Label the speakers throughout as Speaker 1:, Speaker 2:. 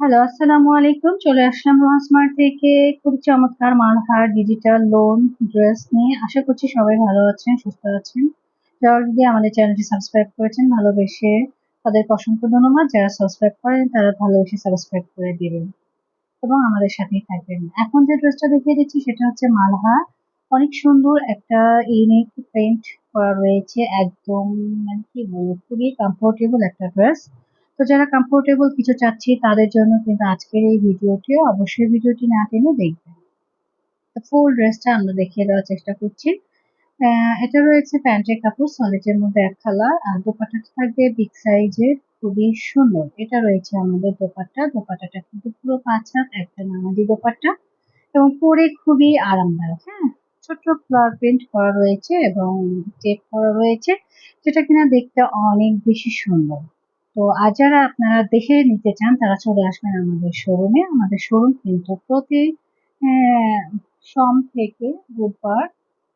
Speaker 1: Hello আসসালামু আলাইকুম। চলে আসলাম রোহান থেকে। খুব চমৎকার মালহার ডিজিটাল লোন ড্রেস নিয়ে। আশা করছি সবাই ভালো আছেন, সুস্থ আছেন। যারা যদি আমাদের চ্যানেলটি সাবস্ক্রাইব করেছেন, ভালোবেসে তাদেরকে অসংখ্য ধন্যবাদ। যারা সাবস্ক্রাইব করেন, তারা ভালোবেসে সাবস্ক্রাইব করে দিবেন এবং আমাদের সাথেই থাকবেন। এখন যে ড্রেসটা দেখিয়ে দিচ্ছি, সেটা হচ্ছে মালহা। অনেক সুন্দর একটা ইউনিক প্রিন্ট করা রয়েছে। একদম মানে কি বলব, খুবই কমফোর্টেবল একটা ড্রেস তো যারা কমফোর্টেবল কিছু চাচ্ছি, তাদের জন্য কিন্তু আজকের এই ভিডিওটি অবশ্যই ভিডিওটি না টেনে দেখবেন। ফুল ড্রেসটা আমরা দেখিয়ে দেওয়ার চেষ্টা করছি। এটা রয়েছে প্যান্টের কাপড় সলিটের মধ্যে এক কালার আর দোপাট্টাটা থাকবে বিগ সাইজের খুবই সুন্দর। এটা রয়েছে আমাদের দোপাট্টা, দোপাট্টাটা কিন্তু পুরো পাঁচ হাত, একটা নামাজি দোপাট্টা, এবং পরে খুবই আরামদায়ক হ্যাঁ? ছোট্ট ফ্লাওয়ার প্রিন্ট করা রয়েছে এবং টেপ করা রয়েছে, যেটা কিনা দেখতে অনেক বেশি সুন্দর। তো আর যারা আপনারা দেখে নিতে চান, তারা চলে আসবেন আমাদের শোরুমে আমাদের শোরুম কিন্তু প্রতি সোম থেকে বুধবার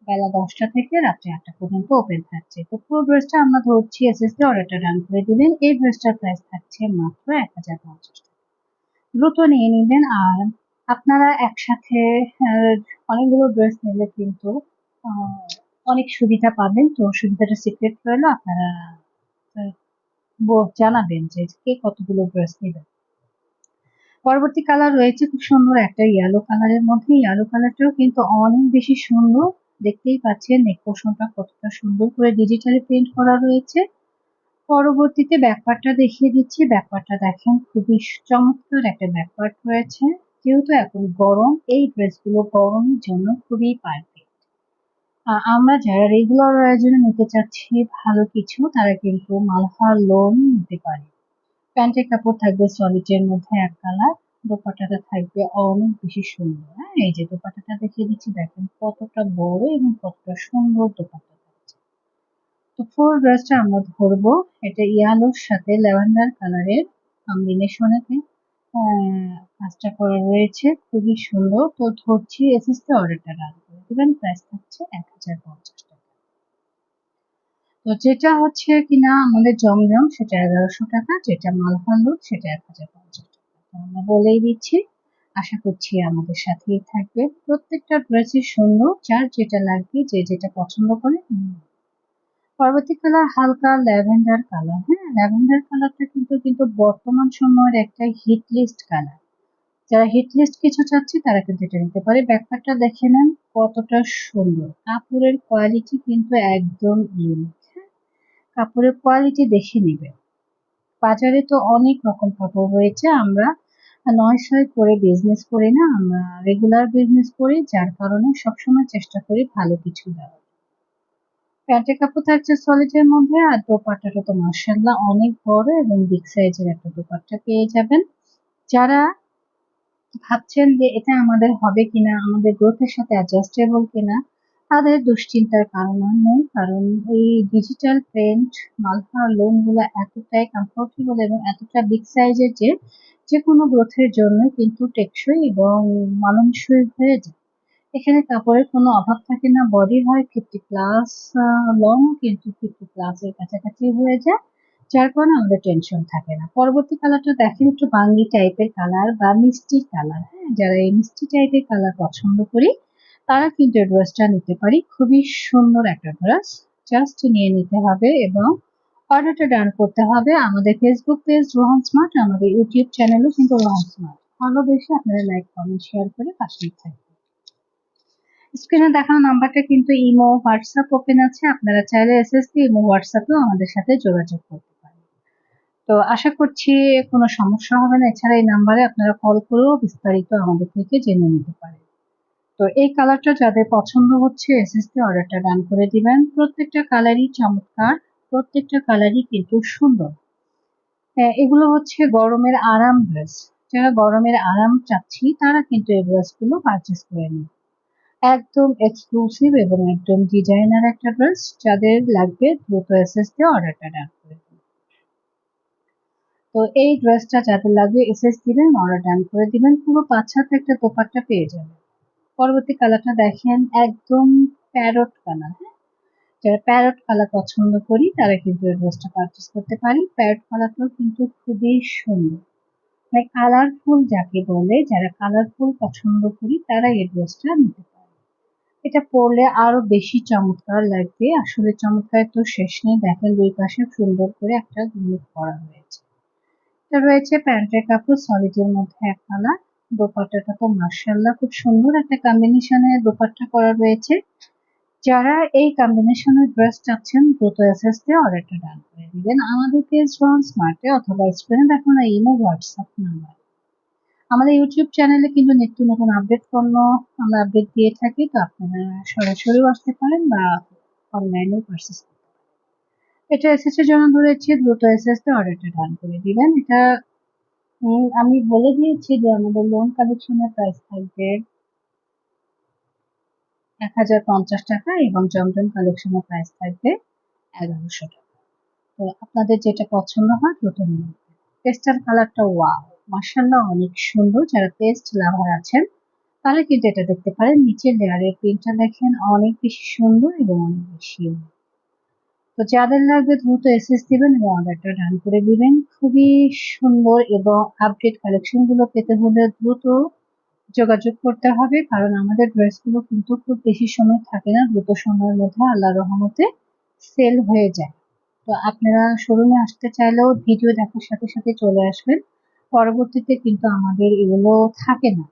Speaker 1: বেলা দশটা থেকে রাত্রি আটটা পর্যন্ত ওপেন থাকছে। তো পুরো ড্রেসটা আমরা ধরছি এসএসডি অর্ডারটা ডান করে দিবেন। এই ড্রেসটার প্রাইস থাকছে মাত্র এক হাজার পঞ্চাশ দ্রুত নিয়ে নেবেন আর আপনারা একসাথে অনেকগুলো ড্রেস নিলে কিন্তু অনেক সুবিধা পাবেন। তো সুবিধাটা সিক্রেট রইল, আপনারা জানাবেন যে কে কতগুলো ড্রেস নেবেন পরবর্তী কালার রয়েছে খুব সুন্দর একটা ইয়েলো কালারের মধ্যে। ইয়েলো কালারটাও কিন্তু অনেক বেশি সুন্দর। দেখতেই পাচ্ছেন নেক পোষণটা কতটা সুন্দর করে ডিজিটালি প্রিন্ট করা রয়েছে। পরবর্তীতে ব্যাকপার্টটা দেখিয়ে দিচ্ছি। ব্যাকপার্টটা দেখেন, খুবই চমৎকার একটা ব্যাকপার্ট রয়েছে। যেহেতু এখন গরম, এই ড্রেসগুলো গরমের জন্য খুবই পারফেক্ট আমরা যারা রেগুলার আয়োজনে নিতে চাচ্ছি ভালো কিছু, তারা কিন্তু মালহার লোন নিতে পারে। প্যান্টের কাপড় থাকবে সলিডের মধ্যে এক কালার দোপাটাটা থাকবে অনেক বেশি সুন্দর। হ্যাঁ এই যে দোপাটাটা দেখিয়ে দিচ্ছি, দেখেন কতটা বড় এবং কতটা সুন্দর দোপাটা তো ফুল ড্রেসটা আমরা ধরবো, এটা ইয়ালোর সাথে ল্যাভেন্ডার কালারের কম্বিনেশনেতে কাজটা করা রয়েছে খুবই সুন্দর। তো ধরছি এসএসতে অর্ডারটা রান করে দেবেন প্রাইস থাকছে এক হাজার পঞ্চাশ টাকা। তো যেটা হচ্ছে কিনা আমাদের জমজম, সেটা এগারোশো টাকা, যেটা মালফান্ডুর সেটা এক হাজার পঞ্চাশ টাকা। তো আমরা বলেই দিচ্ছি, আশা করছি আমাদের সাথেই থাকবে। প্রত্যেকটা ড্রেসই সুন্দর, যার যেটা লাগবে যে যেটা পছন্দ করে পরবর্তী কালার হালকা ল্যাভেন্ডার কালার হ্যাঁ? ল্যাভেন্ডার কালারটা কিন্তু কিন্তু বর্তমান সময়ের একটা হিট লিস্ট কালার যারা হিট লিস্ট কিছু চাচ্ছে, তারা কিন্তু এটা নিতে পারে। ব্যাকপ্যাকটা দেখে নেন কতটা সুন্দর। কাপড়ের কোয়ালিটি কিন্তু একদম ইউনিক হ্যাঁ? কাপড়ের কোয়ালিটি দেখে নিবে বাজারে তো অনেক রকম কাপড় রয়েছে। আমরা নয় ছয় করে বিজনেস করি না। আমরা রেগুলার বিজনেস করি, যার কারণে সবসময় চেষ্টা করি ভালো কিছু দেওয়ার। প্যান্টের কাপড় থাকছে সলিডের মধ্যে আর দোপাট্টাটা তো মার্শাল্লাহ অনেক বড় এবং বিগ সাইজের একটা দোপাট্টা পেয়ে যাবেন। যারা ভাবছেন যে এটা আমাদের হবে কিনা, আমাদের গ্রোথের সাথে অ্যাডজাস্টেবল কিনা, তাদের দুশ্চিন্তার কারণ আর নেই, কারণ এই ডিজিটাল প্রিন্ট মালফা লোনগুলো এতটাই কমফোর্টেবল এবং এতটা বিগ সাইজের যে যে কোনো গ্রোথের জন্য কিন্তু টেকসই এবং মানানসই হয়ে যায়। এখানে কাপড়ের কোনো অভাব থাকে না। বডি হয় ফিফটি প্লাস লং কিন্তু ফিফটি প্লাসের কাছাকাছি হয়ে যায়। যার কারণে আমাদের টেনশন থাকে না। পরবর্তী কালারটা দেখেন, একটু বাঙ্গি টাইপের কালার বা মিষ্টি কালার হ্যাঁ? যারা এই মিষ্টি টাইপের কালার পছন্দ করি, তারা কিন্তু ড্রেসটা নিতে পারি। খুবই সুন্দর একটা ড্রেস জাস্ট নিয়ে নিতে হবে এবং অর্ডারটা ডান করতে হবে। আমাদের ফেসবুক পেজ রোহান স্মার্ট আমাদের ইউটিউব চ্যানেলও কিন্তু রোহান স্মার্ট ভালোবেসে আপনারা লাইক কমেন্ট শেয়ার করে পাশে থাকবেন। স্ক্রিনে দেখানো নাম্বারটা কিন্তু ইমো হোয়াটসঅ্যাপ ওপেন আছে। আপনারা চাইলে এসএসসি ইমো হোয়াটসঅ্যাপেও আমাদের সাথে যোগাযোগ করতে পারেন। তো আশা করছি কোনো সমস্যা হবে না। এছাড়া এই নাম্বারে আপনারা কল করেও বিস্তারিত আমাদের থেকে জেনে নিতে পারেন। তো এই কালারটা যাদের পছন্দ হচ্ছে এসএসসি অর্ডারটা ডান করে দিবেন। প্রত্যেকটা কালারই চমৎকার প্রত্যেকটা কালারই কিন্তু সুন্দর। হ্যাঁ, এগুলো হচ্ছে গরমের আরাম ড্রেস যারা গরমের আরাম চাচ্ছি তারা কিন্তু এই ড্রেসগুলো পারচেস করে নেবে। একদম এক্সক্লুসিভ এবং একদম ডিজাইনার একটা ড্রেস যাদের লাগবে দ্রুত দিয়ে অর্ডারটা ডান করে তো এই ড্রেসটা যাদের লাগবে এসএস দিবেন অর্ডার ডান করে দিবেন, পুরো পাঁচ হাত একটা দোপাট্টা পেয়ে যাবেন। পরবর্তী কালারটা দেখেন, একদম প্যারট কালার হ্যাঁ? যারা প্যারট কালার পছন্দ করি, তারা কিন্তু এই ড্রেসটা পারচেস করতে পারি প্যারট কালারটাও কিন্তু খুবই সুন্দর। মানে কালারফুল যাকে বলে, যারা কালারফুল পছন্দ করি তারা এই ড্রেসটা নিতে এটা পরলে আরও বেশি চমৎকার লাগবে। আসলে চমৎকার তো শেষ নেই। দেখেন দুই পাশে সুন্দর করে একটা গ্লুপ করা হয়েছে। এটা রয়েছে প্যান্টের কাপড় সলিডের মধ্যে এক কালার। দোপাট্টাটা তো মার্শাল্লাহ খুব সুন্দর একটা কম্বিনেশনে দোপাট্টা করা রয়েছে। যারা এই কম্বিনেশনের ড্রেস চাচ্ছেন, দ্রুত এসএস দিয়ে অর্ডারটা ডান করে দিবেন। আমাদের পেজ স্মার্টে অথবা স্ক্রিনে দেখুন ইমো হোয়াটসঅ্যাপ নাম্বার আমাদের ইউটিউব চ্যানেলে কিন্তু নিত্য নতুন আপডেট পণ্য আমরা আপডেট দিয়ে থাকি, তো আপনারা সরাসরিও আসতে পারেন বা অনলাইনেও পারেন। এটা এসএসের জন্য ধরেছি, দ্রুত এস দিয়ে অর্ডারটা ডান করে দিবেন। এটা আমি বলে দিয়েছি যে আমাদের লোন কালেকশনের প্রাইস থাকবে এক হাজার পঞ্চাশ টাকা এবং জমজম কালেকশনের প্রাইস থাকবে এগারোশো টাকা। তো আপনাদের যেটা পছন্দ হয়, দ্রুত নিয়ে পেস্টাল কালারটা ওয়াও মার্শাল্লাহ অনেক সুন্দর। যারা পেস্ট লাভার আছেন তাহলে কিন্তু এটা দেখতে পারেন। নিচের লেয়ারের প্রিন্টটা দেখেন, অনেক বেশি সুন্দর এবং অনেক বেশি তো যাদের লাগবে দ্রুত এসএস দিবেন এবং অর্ডারটা ডান করে দিবেন। খুবই সুন্দর এবং আপডেট কালেকশনগুলো পেতে হলে দ্রুত যোগাযোগ করতে হবে, কারণ আমাদের ড্রেসগুলো কিন্তু খুব বেশি সময় থাকে না। দ্রুত সময়ের মধ্যে আল্লাহ রহমতে সেল হয়ে যায়। তো আপনারা শোরুমে আসতে চাইলেও ভিডিও দেখার সাথে সাথে চলে আসবেন। পরবর্তীতে কিন্তু আমাদের এগুলো থাকে না।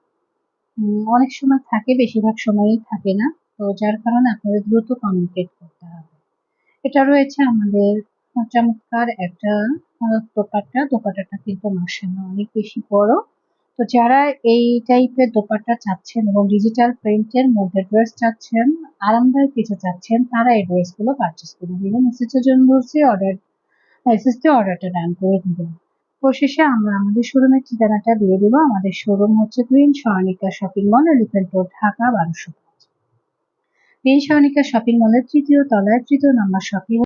Speaker 1: অনেক সময় থাকে, বেশিরভাগ সময়ই থাকে না। তো যার কারণে আপনাদের দ্রুত কমিউনিকেট করতে হবে। এটা রয়েছে আমাদের চমৎকার একটা দোপাট্টা। দোপাট্টাটা কিন্তু মার্শাল্লাহ অনেক বেশি বড়। তো যারা এই টাইপের দোপাট্টা চাচ্ছেন এবং ডিজিটাল প্রিন্টের মধ্যে ড্রেস চাচ্ছেন, আরামদায়ক কিছু চাচ্ছেন, তারা এই ড্রেসগুলো পারচেস করে দিবেন। এসএসের জন্য বলছি অর্ডার এসএসতে অর্ডারটা ডান করে দিবেন। পরিশেষে আমরা আমাদের শোরুমের ঠিকানাটা দিয়ে দিব। আমাদের শোরুম হচ্ছে green Swarnika shopping mall elephant road, Dhaka, বারোশো গ্রিন স্বর্ণিকা শপিং মলের তৃতীয় তলায় তৃতীয় নম্বর শপিং